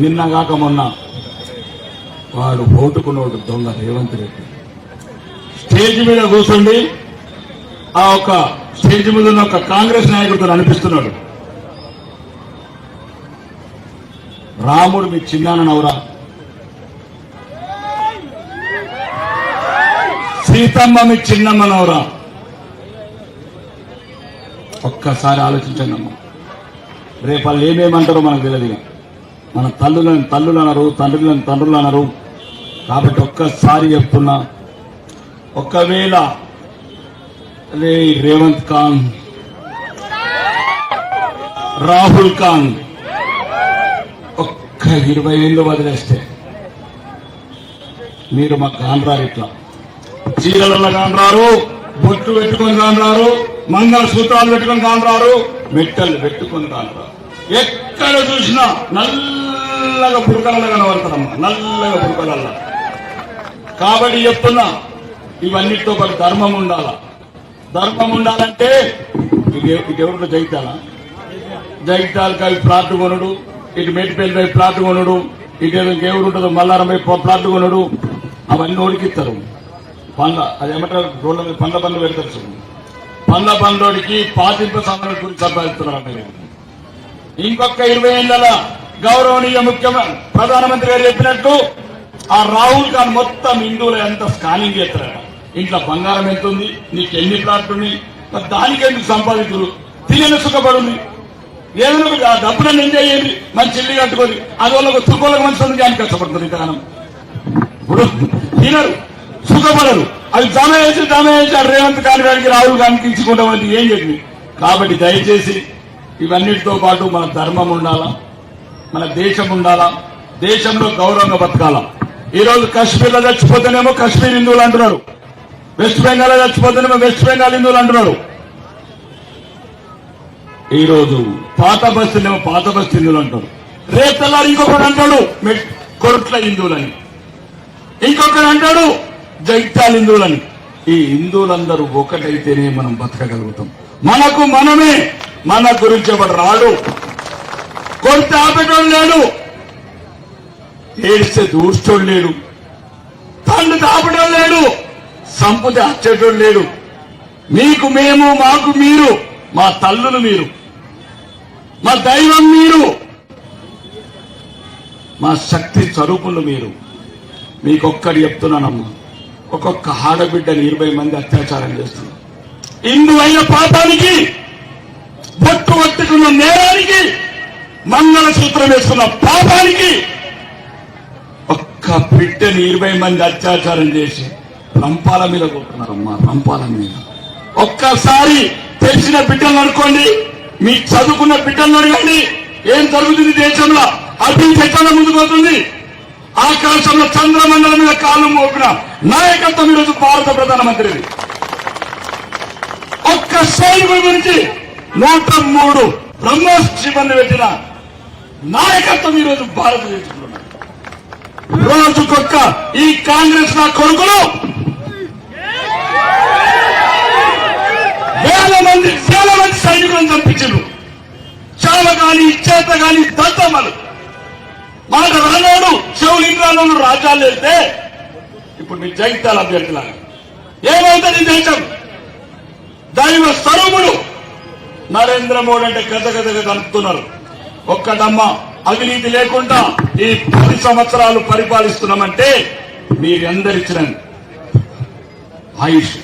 నిన్నగాక మొన్న వాడు ఓటుకున్నోడు దొంగ రేవంత్ రెడ్డి. స్టేజ్ మీద కూర్చుండి. ఆ ఒక స్టేజ్ మీద ఉన్న ఒక కాంగ్రెస్ నాయకుడితో అనిపిస్తున్నాడు. రాముడు మీ చిన్నానవరా సీతమ్మ మీ చిన్నమ్మ నవరా? ఒక్కసారి ఆలోచించండి అమ్మ. రేపు వాళ్ళు ఏమేమంటారో మనకు తెలియదు మన తల్లులను తల్లులు అనరు తండ్రులను తండ్రులు అనరు. కాబట్టి ఒక్కసారి చెప్తున్నా ఒకవేళ అదే రేవంత్ ఖాన్ రాహుల్ ఖాన్ ఒక్క ఇరవై ఏళ్ళు వదిలేస్తే మీరు మా కానరారు ఇట్లా. చీరలలో కానరారు బొట్టు పెట్టుకొని కానరారు మంగళ సూత్రాలు పెట్టుకొని కానరారు మెట్టలు పెట్టుకొని కానరారు ఎక్కడ చూసినా నల్లగా పుడకలలో కనబడతారమ్మా నల్లగా పుడకలల్లా. కాబట్టి చెప్తున్నా ఇవన్నిటితో పాటు ధర్మం ఉండాలా? ధర్మం ఉండాలంటే ఇది జైతాల ఎవరిలో జైతాలా జైతాలకి అవి ప్లాట్ కొనుడు ఇటు మేటిపల్లి ప్లాట్ కొనుడు ఇటు ఎవరు ఉంటుందో మల్లారం ప్లాట్ కొనుడు అవన్నీ ఒడికిస్తారు పండ్ల అది ఏమంటారు? రోడ్ల మీద పండ్ల పండ్లు పెడతారు చూడు. పండ్ల పనులోడికి పాతింప సమయం గురించి సంపాదిస్తున్నారు ఇంకొక ఇరవై ఏళ్ళ గౌరవనీయ ముఖ్యమంత్రి ప్రధానమంత్రి గారు చెప్పినట్టు ఆ రాహుల్ గాంధీ మొత్తం హిందువులు ఎంత స్కానింగ్ చేస్తారట ఇంట్లో బంగారం ఎంత ఉంది? నీకు ఎన్ని ప్లాట్లు ఉన్నాయి? మరి దానికి ఎందుకు సంపాదించరు తినని సుఖపడుంది. ఏదైనా ఆ డబ్బులను ఎంజాయ్ చేయండి. మంచి ఇల్లు కట్టుకొని. అది వాళ్ళకు తుకోలకు మంచి ఉంది దానికి కష్టపడుతుంది ఇంతకాలం ఇప్పుడు తినరు. సుఖపడరు. అది జమ చేసి జమ చేసి రేవంత్ గాంధీ గారికి రాహుల్ గాంధీకి ఇచ్చుకుంటామని ఏం చెప్పింది కాబట్టి దయచేసి ఇవన్నిటితో పాటు మన ధర్మం ఉండాలా? మన దేశం ఉండాలా? దేశంలో గౌరవంగా బతకాలా? ఈ రోజు కాశ్మీర్లో చచ్చిపోతేనేమో కాశ్మీర్ హిందువులు అంటున్నారు. వెస్ట్ బెంగాల్లో చచ్చిపోతేనేమో వెస్ట్ బెంగాల్ హిందువులు అంటున్నారు. ఈ రోజు పాత బస్తీనేమో పాత బస్తీ హిందువులు అంటారు రేపు ఇంకొకటి అంటాడు మెట్- కొరట్ల హిందువులని. ఇంకొకటి అంటాడు జైత్యాల హిందువులని. ఈ హిందువులందరూ ఒకటైతేనే మనం బతకగలుగుతాం. మనకు మనమే మన గురించి ఎవడు రాడు? కొంత ఆపేటోడు లేడు. ఏడిస్తే దూర్చోడు లేడు. తండ్రి తాపడం లేడు. సంపద వచ్చేటోడు లేడు. మీకు మేము మాకు మీరు మా తల్లులు మీరు మా దైవం మీరు మా శక్తి స్వరూపులు మీరు. మీకొక్కటి చెప్తున్నానమ్మా. ఒక్కొక్క ఆడబిడ్డని ఇరవై మంది అత్యాచారం చేస్తున్నారు. ఇందువైన పాపానికి బొట్టు పట్టుకున్న నేరానికి మంగళసూత్రం వేసుకున్న పాపానికి ఒక్క బిడ్డని ఇరవై మంది అత్యాచారం చేసి రంపాల మీద కొట్టున్నారమ్మా రంపాల మీద. ఒక్కసారి తెలిసిన బిడ్డలను అనుకోండి మీ చదువుకున్న బిడ్డలను అడగండి ఏం జరుగుతుంది దేశంలో? అభివృద్ధి ఎక్కడ ముందుకు ఆకాశంలో చంద్రమండలం మీద కాలు మోపిన నాయకత్వం ఈరోజు భారత ప్రధానమంత్రిది. ఒక్క సైనికుడి గురించి నూట మూడు బ్రహ్మోస్ సిబ్బంది పెట్టిన నాయకత్వం ఈరోజు భారతదేశంలో. రోజుకొక్క ఈ కాంగ్రెస్ నా కొడుకులు. వేల మంది వేల మంది సైనికులను చంపించారు చావ గాని చేత గాని దత్తమలు. మాట రానాడు చెవులు ఇంద్రాలను రాజ్యాలు వెళ్తే ఇప్పుడు మీ జగిత్యాల అభ్యర్థులాగా. ఏమవుతుంది దేశం? దైవ స్వరూపుడు నరేంద్ర మోడీ అంటే గద గదగా కలుపుతున్నారు ఒక్కటమ్మ అవినీతి లేకుండా ఈ పది సంవత్సరాలు పరిపాలిస్తున్నామంటే మీరందరిచ్చిన ఆయుష్